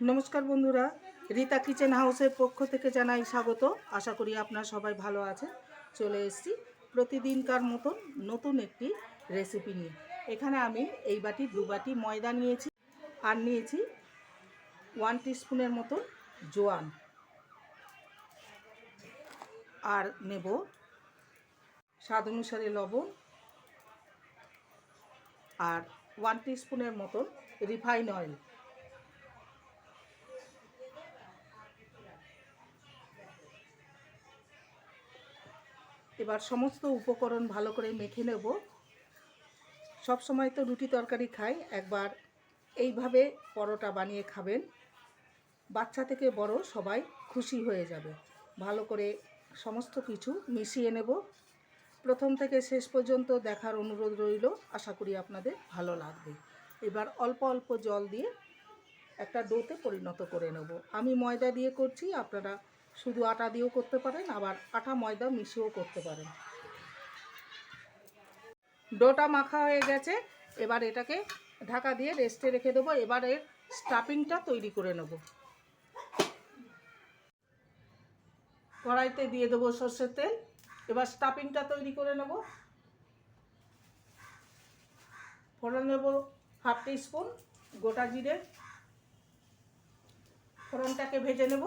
নমস্কার বন্ধুরা, রীতা কিচেন হাউসের পক্ষ থেকে জানাই স্বাগত। আশা করি আপনারা সবাই ভালো আছেন। চলে এসেছি প্রতিদিনকার মতন নতুন একটি রেসিপি নিয়ে। এখানে আমি এই বাটি, দু বাটি ময়দা নিয়েছি আর নিয়েছি ওয়ান স্পুনের মতন জোয়ান। আর নেব স্বাদ অনুসারে লবণ আর ওয়ান স্পুনের মতন রিফাইন অয়েল এবার সমস্ত উপকরণ ভালো করে মেখে নেব। সব সময় তো রুটি তরকারি খাই, একবার এইভাবে পরোটা বানিয়ে খাবেন। বাচ্চা থেকে বড় সবাই খুশি হয়ে যাবে। ভালো করে সমস্ত কিছু মিশিয়ে নেব। প্রথম থেকে শেষ পর্যন্ত দেখার অনুরোধ রইল। আশা করি আপনাদের ভালো লাগবে। এবার অল্প অল্প জল দিয়ে একটা ডোতে পরিণত করে নেব। আমি ময়দা দিয়ে করছি, আপনারা শুধু আটা দিয়েও করতে পারেন, আবার আটা, ময়দা মিশিয়েও করতে পারেন। ডোটা মাখা হয়ে গেছে, এবার এটাকে ঢাকা দিয়ে রেস্টে রেখে দেবো, এবার এর স্টাফিংটা তৈরি করে নেব। কড়াইতে দিয়ে দেবো সর্ষের তেল, এবার স্টাফিংটা তৈরি করে নেব। ফোড়ন নেব হাফ টি স্পুন গোটা জিরে। ফোড়নটাকে ভেজে নেব।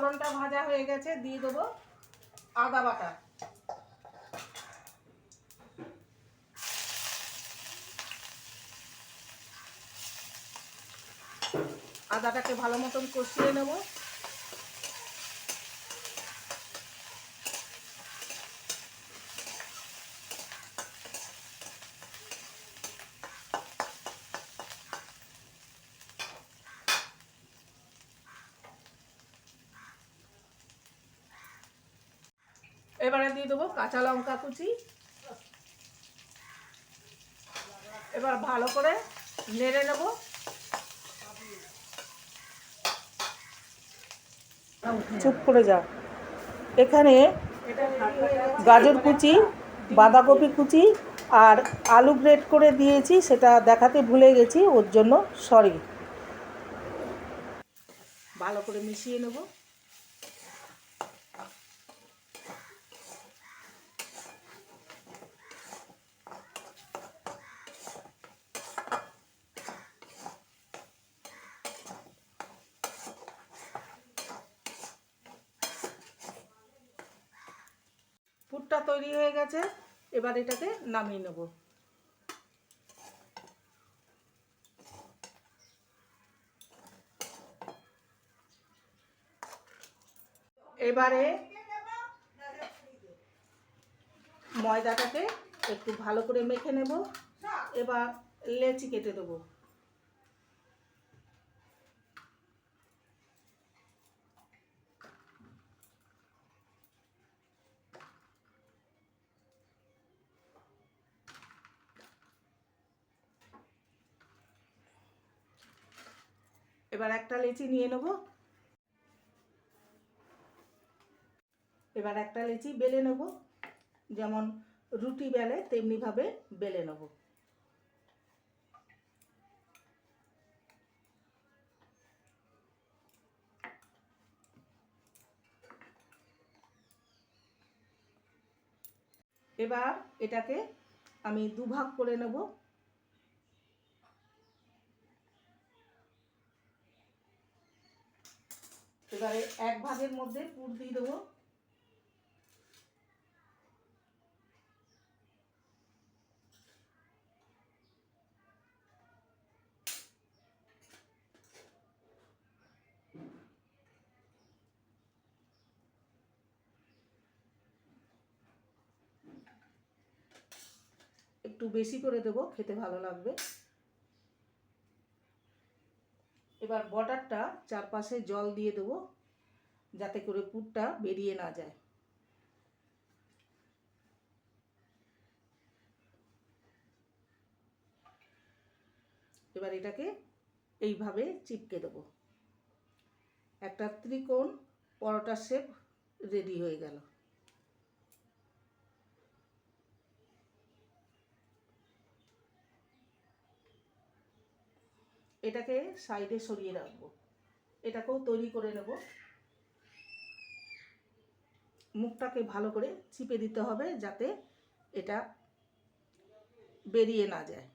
ফোড়নটা ভাজা হয়ে গেছে দিয়ে দেবো আদা বাটা। আদাটাকে ভালো মতন কষিয়ে নেব। এবারে দিয়ে দেবো কাঁচা লঙ্কা কুচি। এবার ভালো করে নেড়ে নেব। চুপ করে যা। এখানে গাজর কুচি, বাঁধাকপি কুচি আর আলু গ্রেট করে দিয়েছি, সেটা দেখাতে ভুলে গেছি, ওর জন্য সরি। ভালো করে মিশিয়ে নেব। পুরটা তৈরি হয়ে গেছে, এবার এটাকে নামিয়ে নেব। এবারে ময়দাটাকে একটু ভালো করে মেখে নেব। এবার লেচি কেটে দেবো। এবার একটা লেচি নিয়ে নেব। এবার একটা লেচি বেলে নেব। যেমন রুটি বেলে তেমনিভাবে বেলে নেব। এবার এটাকে আমি দুভাগ করে নেব। এবারে এক ভাগের মধ্যে পুর দিয়ে দেবো। একটু বেশি করে দেবো খেতে ভালো লাগবে। এবার বটারটা চারপাশে জল দিয়ে দেবো, যাতে করে পুরটা বেরিয়ে না যায়। এবার এটাকে এইভাবে চিপকে দেবো। একটা ত্রিকোণ পরোটা শেপ রেডি হয়ে গেল। এটাকে সাইডে সরিয়ে রাখব। এটাকেও তৈরি করে নেব। মুখটাকে ভালো করে চিপে দিতে হবে যাতে এটা বেরিয়ে না যায়।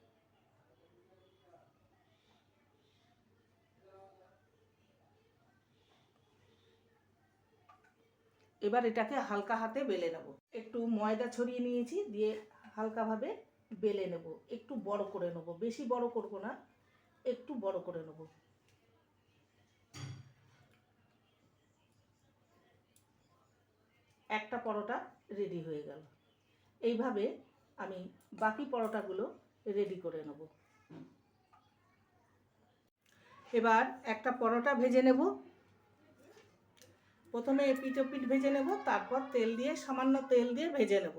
এবার এটাকে হালকা হাতে বেলে নেব। একটু ময়দা ছড়িয়ে নিয়েছি, দিয়ে হালকাভাবে বেলে নেব। একটু বড় করে নেব। বেশি বড় করব না। একটু বড় করে নেব। একটা পরোটা রেডি হয়ে গেল। এইভাবে আমি বাকি পরোটাগুলো রেডি করে নেব। এবার একটা পরোটা ভেজে নেব। প্রথমে এপিট ওপিট ভেজে নেব, তারপর তেল দিয়ে, সামান্য তেল দিয়ে ভেজে নেব।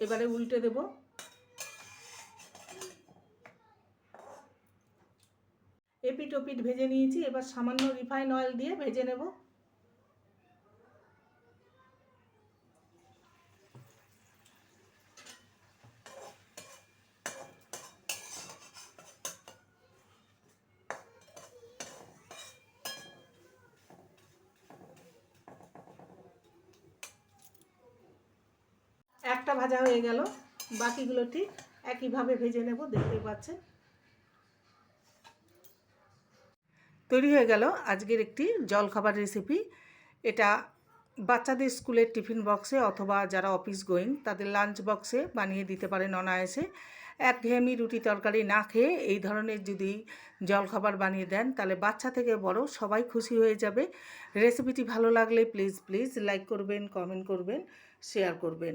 এবারে উল্টে দেব। এপিট ওপিট ভেজে নিয়েছি, এবার সামান্য রিফাইন অয়েল দিয়ে ভেজে নেব। একটা ভাজা হয়ে গেল, বাকিগুলো ঠিক একইভাবে ভেজে নেব দেখতে পাচ্ছেন। তৈরি হয়ে গেল আজকের একটি জলখাবার রেসিপি এটা বাচ্চাদের স্কুলের টিফিন বক্সে অথবা যারা অফিস গোয়িং তাদের লাঞ্চ বক্সে বানিয়ে দিতে পারেন অনায়াসে। একঘেয়েমি রুটি তরকারি না খেয়ে এই ধরনের যদি জলখাবার বানিয়ে দেন, তাহলে বাচ্চা থেকে বড় সবাই খুশি হয়ে যাবে। রেসিপিটি ভালো লাগলে প্লিজ প্লিজ লাইক করবেন কমেন্ট করবেন শেয়ার করবেন।